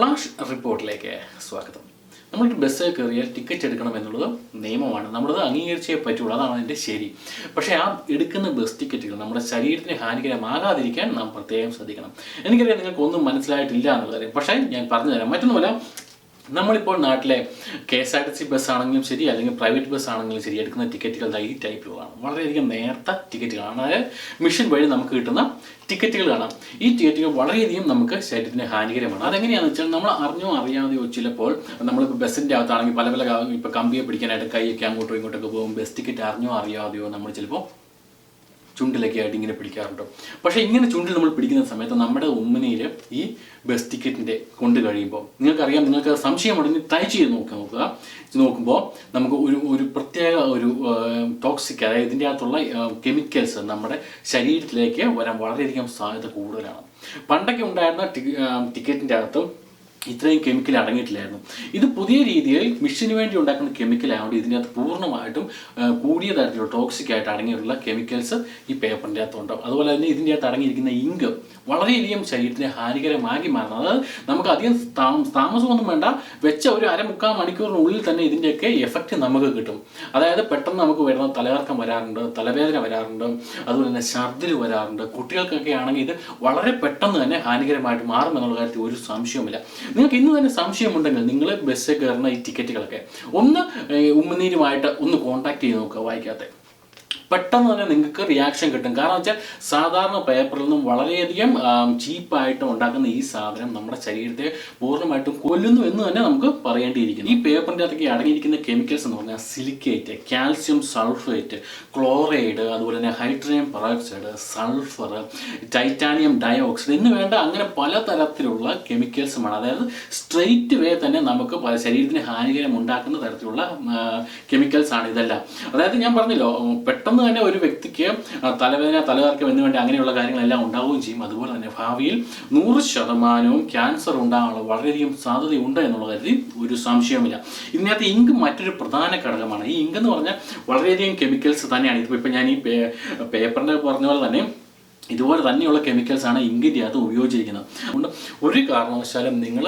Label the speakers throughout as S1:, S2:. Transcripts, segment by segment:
S1: Flash റിപ്പോർട്ടിലേക്ക് സ്വാഗതം. നമ്മളൊരു ബസ് കയറിയാൽ ടിക്കറ്റ് എടുക്കണം എന്നുള്ളത് നിയമമാണ്. നമ്മളത് അംഗീകരിച്ചേ പറ്റുള്ളൂ. അതാണ് അതിന്റെ ശരി. പക്ഷേ ആ എടുക്കുന്ന ബസ് ടിക്കറ്റുകൾ നമ്മുടെ ശരീരത്തിന് ഹാനികരമാകാതിരിക്കാൻ നാം പ്രത്യേകം ശ്രദ്ധിക്കണം. എനിക്കറിയാം നിങ്ങൾക്ക് ഒന്നും മനസ്സിലായിട്ടില്ല എന്നുള്ള കാര്യം പക്ഷേ ഞാൻ പറഞ്ഞു തരാം മറ്റൊന്നുമല്ല നമ്മളിപ്പോൾ നാട്ടിലെ K S R T C bus ആണെങ്കിലും ശരി അല്ലെങ്കിൽ പ്രൈവറ്റ് ബസ് ആണെങ്കിലും ശരി എടുക്കുന്ന ടിക്കറ്റുകൾ ഈ ടൈപ്പിലുള്ളതാണ് വളരെയധികം നേർത്ത ടിക്കറ്റുകളാണ് അതായത് മിഷൻ വഴി നമുക്ക് കിട്ടുന്ന ടിക്കറ്റുകൾ കാണാം. ഈ ടിക്കറ്റുകൾ വളരെയധികം നമുക്ക് ശരീരത്തിന് ഹാനികരമാണ്. അതെങ്ങനെയാണെന്ന് വെച്ചാൽ നമ്മൾ അറിഞ്ഞോ അറിയാതെയോ ചിലപ്പോൾ നമ്മളിപ്പോൾ ബസ്സിന്റെ അകത്താണെങ്കിൽ പല പല ഇപ്പോൾ കമ്പിയെ പിടിക്കാനായിട്ട് കൈയൊക്കെ അങ്ങോട്ടോ ഇങ്ങോട്ടൊക്കെ പോകും. ബസ് ടിക്കറ്റ് അറിഞ്ഞോ അറിയാതെയോ നമ്മൾ ചിലപ്പോൾ ചുണ്ടിലൊക്കെ ആയിട്ട് ഇങ്ങനെ പിടിക്കാറുണ്ട്. പക്ഷേ ഇങ്ങനെ ചുണ്ടിൽ നമ്മൾ പിടിക്കുന്ന സമയത്ത് നമ്മുടെ ഉമ്മനയിൽ ഈ ബസ് ടിക്കറ്റിന്റെ കൊണ്ട് കഴിയുമ്പോൾ നിങ്ങൾക്കറിയാം നിങ്ങൾക്ക് സംശയമുണ്ടെങ്കിൽ ട്രൈ ചെയ്ത് നോക്കി നോക്കുക. ഇത് നോക്കുമ്പോൾ നമുക്ക് ഒരു ഒരു പ്രത്യേക ഒരു ടോക്സിക് അതായത് ഇതിന്റെ അകത്തുള്ള കെമിക്കൽസ് നമ്മുടെ ശരീരത്തിലേക്ക് വരാൻ വളരെയധികം സാധ്യത കൂടുതലാണ്. പണ്ടൊക്കെ ഉണ്ടായിരുന്ന ടിക്കറ്റിന്റെ അകത്തും ഇത്രയും കെമിക്കൽ അടങ്ങിയിട്ടില്ലായിരുന്നു. ഇത് പുതിയ രീതിയിൽ മിഷന് വേണ്ടി ഉണ്ടാക്കുന്ന കെമിക്കൽ ആയതുകൊണ്ട് ഇതിനകത്ത് പൂർണമായിട്ടും കൂടിയ തരത്തിലുള്ള ടോക്സിക് ആയിട്ട് അടങ്ങിയിട്ടുള്ള കെമിക്കൽസ് ഈ പേപ്പറിന്റെ അകത്തുണ്ടാവും അതുപോലെ തന്നെ ഇതിന്റെ അകത്ത് അടങ്ങിയിരിക്കുന്ന ഇങ്ക് വളരെയധികം ശരീരത്തിന് ഹാനികരമാക്കി മാറുന്നത്. അതായത് നമുക്ക് അധികം താമ- താമസമൊന്നും വേണ്ട. വെച്ച ഒരു അരമുക്കാൽ മണിക്കൂറിനുള്ളിൽ തന്നെ ഇതിന്റെയൊക്കെ എഫക്റ്റ് നമുക്ക് കിട്ടും. അതായത് പെട്ടെന്ന് നമുക്ക് വരുന്ന തലകറക്കം വരാറുണ്ട് തലവേദന വരാറുണ്ട് അതുപോലെ തന്നെ ഛർദിൽ വരാറുണ്ട്. കുട്ടികൾക്കൊക്കെ ആണെങ്കിൽ ഇത് വളരെ പെട്ടെന്ന് തന്നെ ഹാനികരമായിട്ട് മാറും എന്നുള്ള കാര്യത്തിൽ ഒരു സംശയവുമില്ല. നിങ്ങൾക്ക് ഇന്ന് തന്നെ സംശയമുണ്ടെങ്കിൽ നിങ്ങൾ ബസ്സിൽ കയറുന്ന ഈ ടിക്കറ്റുകളൊക്കെ ഒന്ന് ഉമ്മനീരുമായിട്ട് ഒന്ന് കോൺടാക്ട് ചെയ്ത് നോക്കുക വായിക്കാത്ത. പെട്ടെന്ന് തന്നെ നിങ്ങൾക്ക് റിയാക്ഷൻ കിട്ടും. കാരണം വെച്ചാൽ സാധാരണ പേപ്പറിൽ നിന്നും വളരെയധികം ചീപ്പായിട്ട് ഉണ്ടാക്കുന്ന ഈ സാധനം നമ്മുടെ ശരീരത്തെ പൂർണമായിട്ടും കൊല്ലുന്നു എന്ന് തന്നെ നമുക്ക് പറയേണ്ടിയിരിക്കുന്നു. ഈ പേപ്പറിന്റെ അകത്തേക്ക് അടങ്ങിയിരിക്കുന്ന കെമിക്കൽസ് എന്ന് പറഞ്ഞാൽ സിലിക്കേറ്റ് കാൽസ്യം സൾഫേറ്റ് ക്ലോറൈഡ് അതുപോലെ തന്നെ hydrogen peroxide sulphur titanium dioxide എന്ന് വേണ്ട അങ്ങനെ പലതരത്തിലുള്ള കെമിക്കൽസുമാണ് അതായത് സ്ട്രെയിറ്റ് വേ തന്നെ നമുക്ക് ശരീരത്തിന് ഹാനികരം ഉണ്ടാക്കുന്ന തരത്തിലുള്ള കെമിക്കൽസ് ആണ് ഇതെല്ലാം. അതായത് ഞാൻ പറഞ്ഞല്ലോ ഉം, പെട്ടെന്ന് തന്നെ ഒരു വ്യക്തിക്ക് തലവേദന തലകറക്കം എന്ന് വേണ്ടി അങ്ങനെയുള്ള കാര്യങ്ങളെല്ലാം ഉണ്ടാവുകയും ചെയ്യും. അതുപോലെ തന്നെ ഭാവിയിൽ നൂറ് ശതമാനവും ക്യാൻസർ ഉണ്ടാകാനുള്ള വളരെയധികം സാധ്യതയുണ്ട് എന്നുള്ള കാര്യത്തിൽ ഒരു സംശയവുമില്ല. ഇതിനകത്ത് ഇങ്ക് മറ്റൊരു പ്രധാന ഘടകമാണ്. ഈ ഇങ്ക് എന്ന് പറഞ്ഞാൽ വളരെയധികം കെമിക്കൽസ് തന്നെയാണ്. ഇതിപ്പോൾ ഞാൻ ഈ പേപ്പറിന്റെ പറഞ്ഞ പോലെ തന്നെ ഇതുപോലെ തന്നെയുള്ള കെമിക്കൽസ് ആണ് ഇങ്കിന്റെ അകത്ത് ഉപയോഗിച്ചിരിക്കുന്നത്. അതുകൊണ്ട് ഒരു കാരണവശാലും നിങ്ങൾ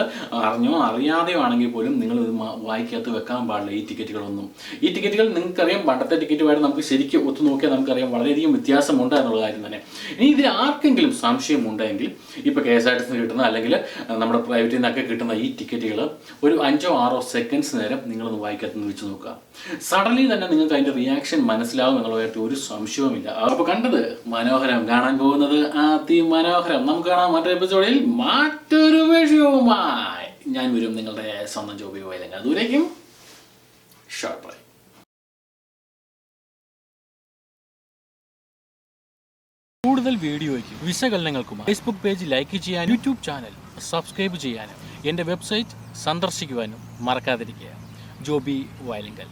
S1: അറിഞ്ഞോ അറിയാതെയോ ആണെങ്കിൽ പോലും നിങ്ങൾ ഇത് വായിക്കകത്ത് വെക്കാൻ പാടില്ല ഈ ടിക്കറ്റുകളൊന്നും. ഈ ടിക്കറ്റുകൾ നിങ്ങൾക്കറിയാം പണ്ടത്തെ ടിക്കറ്റുമായിട്ട് നമുക്ക് ശരിക്കും ഒത്തു നോക്കിയാൽ നമുക്കറിയാം വളരെയധികം വ്യത്യാസമുണ്ട് എന്നുള്ള കാര്യം തന്നെ. ഇനി ഇതിൽ ആർക്കെങ്കിലും സംശയമുണ്ടെങ്കിൽ ഇപ്പോൾ കെ എസ് ആർ ടി സിന്ന് കിട്ടുന്ന അല്ലെങ്കിൽ നമ്മുടെ പ്രൈവറ്റിൽ നിന്നൊക്കെ കിട്ടുന്ന ഈ ടിക്കറ്റുകൾ ഒരു അഞ്ചോ ആറോ സെക്കൻഡ്സ് നേരം നിങ്ങളൊന്ന് വായിക്കകത്ത് വെച്ച് നോക്കുക. സഡൻലി തന്നെ നിങ്ങൾക്ക് അതിന്റെ റിയാക്ഷൻ മനസ്സിലാവും എന്നുള്ള കാര്യത്തിൽ ഒരു സംശയവുമില്ല. അപ്പോൾ കണ്ടത് മനോഹരം കാണാൻ പോകുന്നത് അതിമനോഹരം. നമുക്ക് കാണാം മറ്റൊരു എപ്പിസോഡിൽ മറ്റൊരു വിഷയവുമായി. ഞാൻ വരും നിങ്ങളുടെ സ്വന്തം ജോബി വയലങ്ങൾ അതുവരേക്കും കൂടുതൽ വീഡിയോയ്ക്കും വിശകലനങ്ങൾക്കും ഫേസ്ബുക്ക് പേജ് ലൈക്ക് ചെയ്യാനും യൂട്യൂബ് ചാനൽ സബ്സ്ക്രൈബ് ചെയ്യാനും എന്റെ വെബ്സൈറ്റ് സന്ദർശിക്കുവാനും മറക്കാതിരിക്കുക. ജോബി വയലിങ്കൽ